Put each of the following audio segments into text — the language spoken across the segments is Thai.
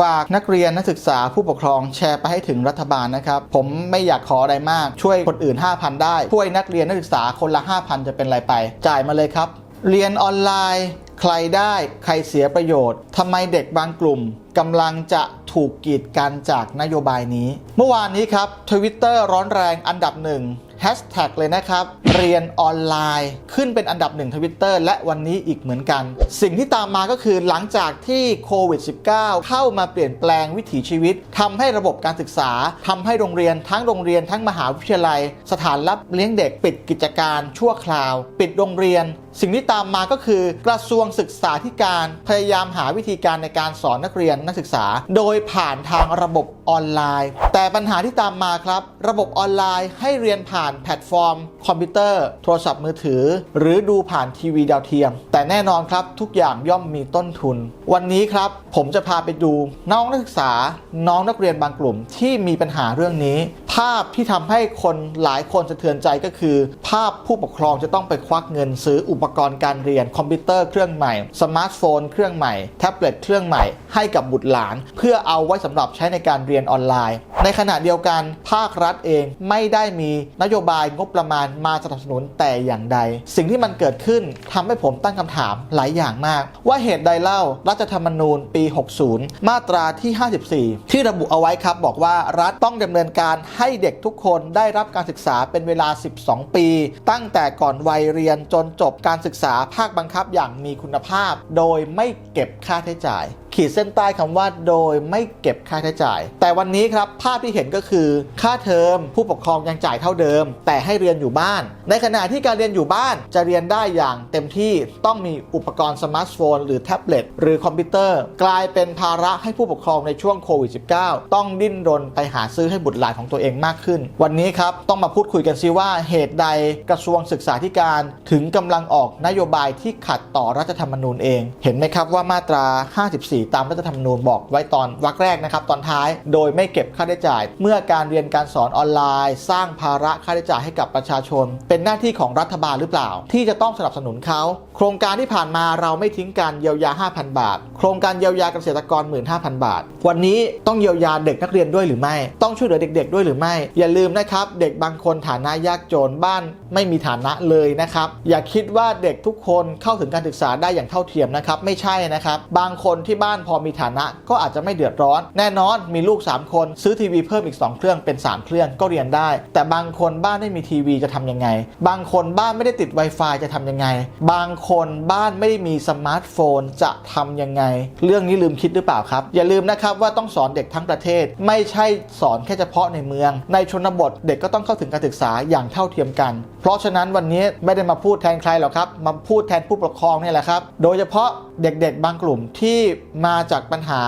ฝากนักเรียนนักศึกษาผู้ปกครองแชร์ไปให้ถึงรัฐบาลนะครับ ผมไม่อยากขออะไรมาก ช่วยคนอื่น 5,000 ได้ ช่วยนักเรียนนักศึกษาคนละ 5,000 จะเป็นไรไป จ่ายมาเลยครับ เรียนออนไลน์ ใครได้ใครเสียประโยชน์ทำไมเด็กบางกลุ่มกำลังจะถูกกีดกันจากนโยบายนี้ เมื่อวานนี้ครับทวิตเตอร์ร้อนแรงอันดับหนึ่ง แฮชแท็กเลยนะครับ เรียนออนไลน์ ขึ้นเป็นอันดับหนึ่งทวิตเตอร์และวันนี้อีกเหมือนกัน สิ่งที่ตามมาก็คือหลังจากที่โควิด -19 เข้ามาเปลี่ยนแปลงวิถีชีวิตทำให้ระบบการศึกษาทำให้โรงเรียนทั้งโรงเรียนทั้งมหาวิทยาลัย สถานรับเลี้ยงเด็กปิดกิจการชั่วคราว ปิดโรงเรียน สิ่งที่ตามมาก็คือกระทรวงศึกษาธิการพยายามหาวิธีการในการสอนนักเรียนนักศึกษา โดยผ่านทางระบบออนไลน์ แต่ปัญหาที่ตามมาครับ ระบบออนไลน์ให้เรียนผ่านแพลตฟอร์ม คอมพิวเตอร์ โทรศัพท์มือถือ หรือดูผ่านทีวีดาวเทียม แต่แน่นอนครับทุกอย่างย่อมมีต้นทุน วันนี้ครับผมจะพาไปดูน้องนักศึกษา น้องนักเรียนบางกลุ่มที่มีปัญหาเรื่องนี้ ภาพที่ทำให้คนหลายคนสะเทือนใจก็คือ ภาพผู้ปกครองจะต้องไปควักเงินซื้ออุปกรณ์การเรียน คอมพิวเตอร์เครื่องใหม่ สมาร์ทโฟนเครื่องใหม่ แท็บเล็ตเครื่องใหม่ให้กับบุตรหลาน เพื่อเอาไว้สำหรับใช้ในการเรียนออนไลน์ ในขณะเดียวกันภาครัฐเองไม่ได้มีนโยบายงบประมาณมาสนับสนุนแต่อย่างใด สิ่งที่มันเกิดขึ้นทำให้ผมตั้งคำถามหลายอย่างมาก ว่าเหตุใดเล่ารัฐธรรมนูญปี 60 มาตราที่ 54 ที่ระบุเอาไว้ครับบอกว่ารัฐต้องดำเนินการให้เด็กทุกคนได้รับการศึกษาเป็นเวลา 12 ปี ตั้งแต่ก่อนวัยเรียนจนจบการศึกษาภาคบังคับอย่างมีคุณภาพ โดยไม่เก็บค่าใช้จ่าย ขีดเส้นใต้คำว่าโดยไม่เก็บค่าใช้จ่าย แต่วันนี้ครับภาพที่เห็นก็คือ ค่าเทอมผู้ปกครองยังจ่ายเท่าเดิม แต่ให้เรียนอยู่บ้าน ในขณะที่การเรียนอยู่บ้านจะเรียนได้อย่างเต็มที่ต้องมีอุปกรณ์สมาร์ทโฟน หรือแท็บเล็ตหรือคอมพิวเตอร์ กลายเป็นภาระให้ผู้ปกครองในช่วงโควิด -19 ต้องดิ้นรนไปหาซื้อให้บุตรหลานของตัวเองมากขึ้น วันนี้ครับต้องมาพูดคุยกันซิว่าเหตุใดกระทรวงศึกษาธิการถึงกำลังออกนโยบายที่ขัดต่อรัฐธรรมนูญเอง เห็นไหมครับว่ามาตรา 54 ตามรัฐธรรมนูญบอกไว้ตอนวรรคแรกนะครับตอนท้าย โดยไม่เก็บค่าใช้จ่าย เมื่อการเรียนการสอนออนไลน์ สร้างภาระค่าใช้จ่ายให้กับประชาชน เป็นหน้าที่ของรัฐบาลหรือเปล่า ที่จะต้องสนับสนุนเขา โครงการที่ผ่านมาเราไม่ทิ้งการเยียวยา 5,000 บาท โครงการเยียวยาเกษตรกร 15,000 บาท วันนี้ต้องเยียวยาเด็กนักเรียนด้วยหรือไม่ ต้องช่วยเหลือเด็ก ๆ ด้วยหรือไม่ อย่าลืมนะครับ เด็กบางคนฐานะยากจนบ้านไม่มีฐานะเลยนะครับ อย่าคิดว่าเด็กทุกคนเข้าถึงการศึกษาได้อย่างเท่าเทียมนะครับไม่ใช่นะครับบางคนที่บ้านพอมีฐานะก็อาจจะไม่เดือดร้อน แน่นอนมีลูก 3 คนซื้อทีวีเพิ่มอีก 2 เครื่องเป็น 3 เครื่องก็เรียนได้ แต่บางคนบ้านไม่มีทีวีจะทำยังไง บางคนบ้านไม่ได้ติด Wi-Fi จะทำยังไง บางคนบ้านไม่ได้มีสมาร์ทโฟนจะทำยังไง เรื่องนี้ลืมคิดหรือเปล่าครับ อย่าลืมนะครับว่าต้องสอนเด็กทั้งประเทศ ไม่ใช่สอนแค่เฉพาะในเมือง ในชนบทเด็กก็ต้องเข้าถึงการศึกษาอย่างเท่าเทียมกัน เพราะฉะนั้นวันนี้ไม่ได้มาพูดแทนใครหรอกครับมาพูดแทนผู้ปกครองนี่แหละครับ โดยเฉพาะเด็กๆ บางกลุ่มที่มาจากปัญหา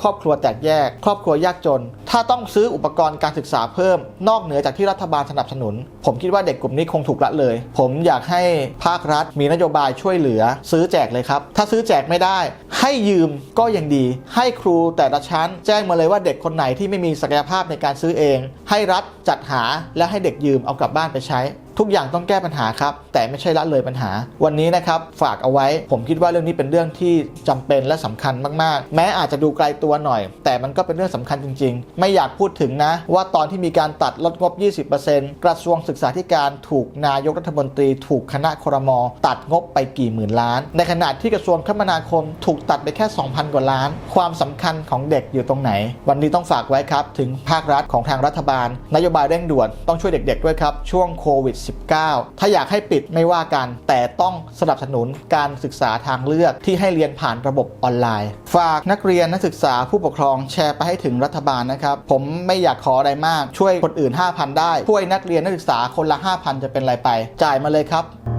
ครอบครัวแตกแยก ครอบครัวยากจน ถ้าต้องซื้ออุปกรณ์การศึกษาเพิ่ม นอกเหนือจากที่รัฐบาลสนับสนุน ผมคิดว่าเด็กกลุ่มนี้คงถูกละเลย ผมอยากให้ภาครัฐมีนโยบายช่วยเหลือ ซื้อแจกเลยครับ ถ้าซื้อแจกไม่ได้ ให้ยืมก็ยังดี ให้ครูแต่ละชั้น แจ้งมาเลยว่าเด็กคนไหนที่ไม่มีศักยภาพในการซื้อเอง ให้รัฐจัดหาและให้เด็กยืมเอากลับบ้านไปใช้ ทุกอย่างต้องแก้ปัญหาครับ แต่ไม่ใช่ละเลยปัญหา วันนี้นะครับฝากเอาไว้ ผมคิดว่าเรื่องนี้เป็นเรื่องที่จำเป็นและสำคัญมากๆ แม้อาจจะดูไกลตัวหน่อย แต่มันก็เป็นเรื่องสำคัญจริง ๆ ไม่อยากพูดถึงนะ ว่าตอนที่มีการตัดลดงบ 20%กระทรวงศึกษาธิการถูกนายกรัฐมนตรีถูกคณะครม ตัดงบไปกี่หมื่นล้าน ในขณะที่กระทรวงคมนาคมถูกตัดไปแค่ 2,000 กว่าล้าน ความสำคัญของเด็กอยู่ตรงไหน วันนี้ต้องฝากไว้ครับ ถึงภาครัฐของทางรัฐบาล นโยบายเร่งด่วนต้องช่วยเด็ก ๆ ด้วยครับช่วงโควิด -19 ถ้าอยากให้ปิดไม่ว่ากัน แต่ต้องสนับสนุนการศึกษาทางเลือกที่ให้เรียนผ่านระบบออนไลน์ ฝากนักเรียนนักศึกษาผู้ปกครองแชร์ไปให้ถึงรัฐบาลนะครับ ผมไม่อยากขออะไรมาก ช่วยคนอื่น 5,000 ได้ ช่วยนักเรียนนักศึกษาคนละ 5,000 จะเป็นไรไป จ่ายมาเลยครับ